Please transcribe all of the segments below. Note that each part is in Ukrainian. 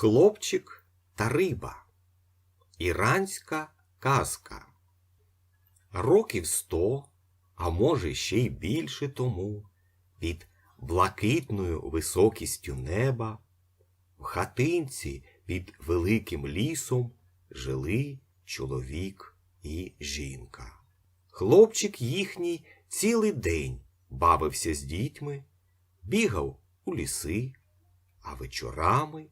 Хлопчик та риба. Іранська казка. Років сто, а може ще й більше тому, під блакитною високістю неба, в хатинці під великим лісом жили чоловік і жінка. Хлопчик їхній цілий день бавився з дітьми, бігав у ліси, а вечорами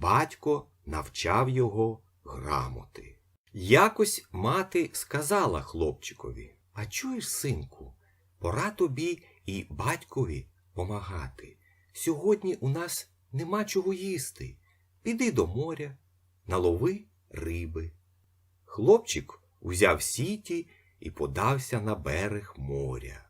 батько навчав його грамоти. Якось мати сказала хлопчикові А чуєш, синку, пора тобі і батькові помагати. Сьогодні у нас нема чого їсти. Піди до моря, налови риби. Хлопчик узяв сіті і подався на берег моря.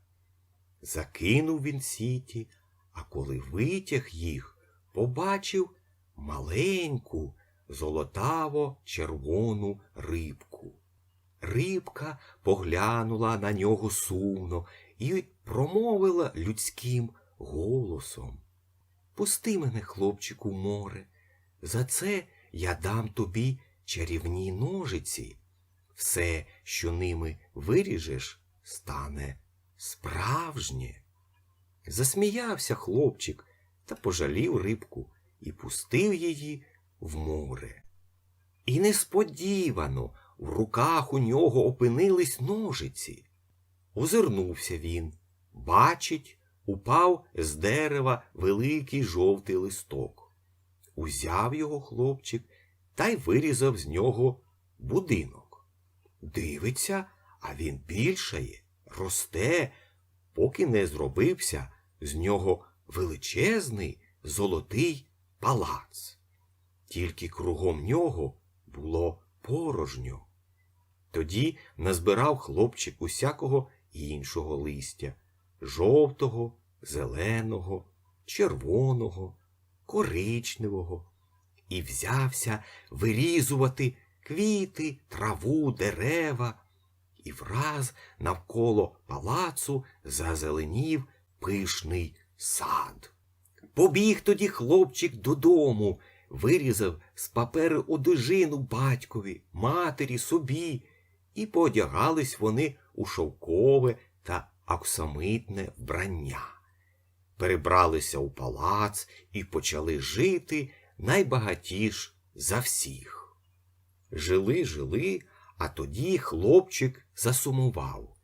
Закинув він сіті, а коли витяг їх, побачив маленьку золотаво червону рибку. Рибка поглянула на нього сумно і промовила людським голосом. Пусти мене, хлопчику, море. За це я дам тобі чарівні ножиці. Все, що ними виріжеш, стане справжнє. Засміявся хлопчик та пожалів рибку і пустив її в море. І несподівано в руках у нього опинились ножиці. Озирнувся він, бачить, упав з дерева великий жовтий листок. Узяв його хлопчик та й вирізав з нього будинок. Дивиться, а він більшає, росте, поки не зробився з нього величезний золотий палац. Тільки кругом нього було порожньо. Тоді назбирав хлопчик усякого іншого листя жовтого, зеленого, червоного, коричневого, і взявся вирізувати квіти, траву, дерева, і враз навколо палацу зазеленів пишний сад. Побіг тоді хлопчик додому, вирізав з паперу одежину батькові, матері, собі, і поодягались вони у шовкове та аксамитне вбрання. Перебралися у палац і почали жити найбагатіш за всіх. Жили, жили, а тоді хлопчик засумував.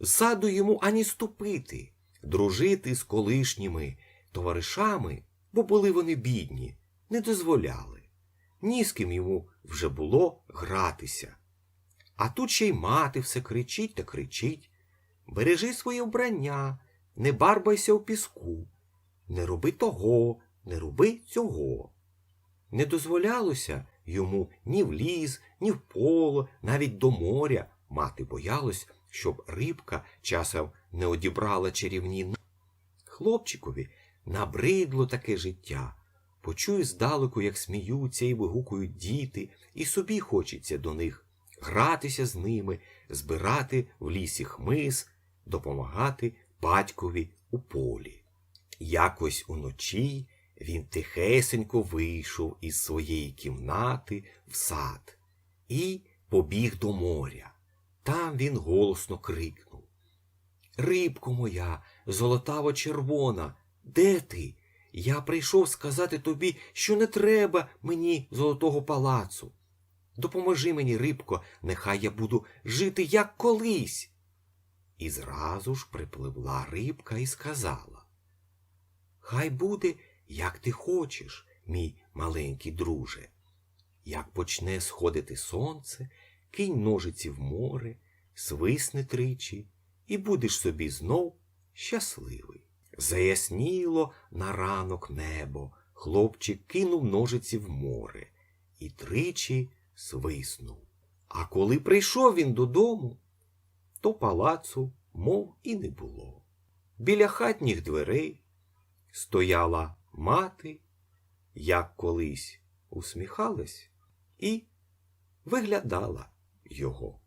З Саду йому ані ступити, дружити з колишніми товаришами, бо були вони бідні, не дозволяли. Ні з ким йому вже було гратися. А тут ще й мати все кричить та кричить. Бережи своє вбрання, не барбайся у піску, не роби того, не роби цього. Не дозволялося йому ні в ліс, ні в поле, навіть до моря. Мати боялась, щоб рибка часом не одібрала чарівні. Хлопчикові набридло таке життя. Почує здалеку, як сміються і вигукують діти, і собі хочеться до них гратися з ними, збирати в лісі хмиз, допомагати батькові у полі. Якось уночі він тихесенько вийшов із своєї кімнати в сад і побіг до моря. Там він голосно крикнув Рибко моя, золотаво червона, де ти? Я прийшов сказати тобі, що не треба мені золотого палацу. Допоможи мені, рибко, нехай я буду жити як колись. І зразу ж припливла рибка і сказала Хай буде, як ти хочеш, мій маленький друже. Як почне сходити сонце, кинь ножиці в море, свисни тричі, і будеш собі знов щасливий. Заясніло на ранок небо, хлопчик кинув ножиці в море і тричі свиснув. А коли прийшов він додому, то палацу, мов і не було. Біля хатніх дверей стояла мати, як колись усміхалась, і виглядала його.